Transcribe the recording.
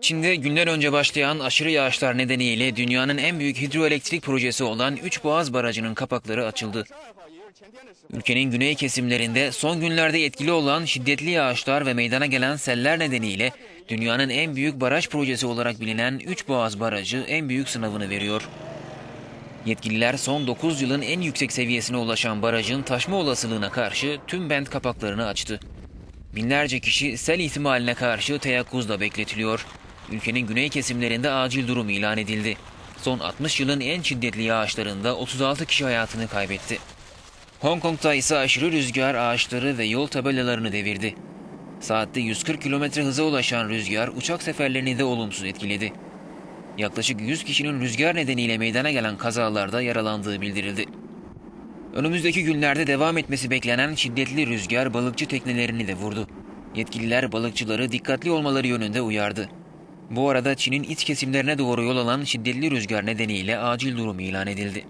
Çin'de günler önce başlayan aşırı yağışlar nedeniyle dünyanın en büyük hidroelektrik projesi olan Üç Boğaz Barajı'nın kapakları açıldı. Ülkenin güney kesimlerinde son günlerde etkili olan şiddetli yağışlar ve meydana gelen seller nedeniyle dünyanın en büyük baraj projesi olarak bilinen Üç Boğaz Barajı en büyük sınavını veriyor. Yetkililer son 9 yılın en yüksek seviyesine ulaşan barajın taşma olasılığına karşı tüm bent kapaklarını açtı. Binlerce kişi sel ihtimaline karşı teyakkuzda bekletiliyor. Ülkenin güney kesimlerinde acil durum ilan edildi. Son 60 yılın en şiddetli yağışlarında 36 kişi hayatını kaybetti. Hong Kong'da ise aşırı rüzgar ağaçları ve yol tabelalarını devirdi. Saatte 140 km hıza ulaşan rüzgar uçak seferlerini de olumsuz etkiledi. Yaklaşık 100 kişinin rüzgar nedeniyle meydana gelen kazalarda yaralandığı bildirildi. Önümüzdeki günlerde devam etmesi beklenen şiddetli rüzgar balıkçı teknelerini de vurdu. Yetkililer balıkçıları dikkatli olmaları yönünde uyardı. Bu arada Çin'in iç kesimlerine doğru yol alan şiddetli rüzgar nedeniyle acil durum ilan edildi.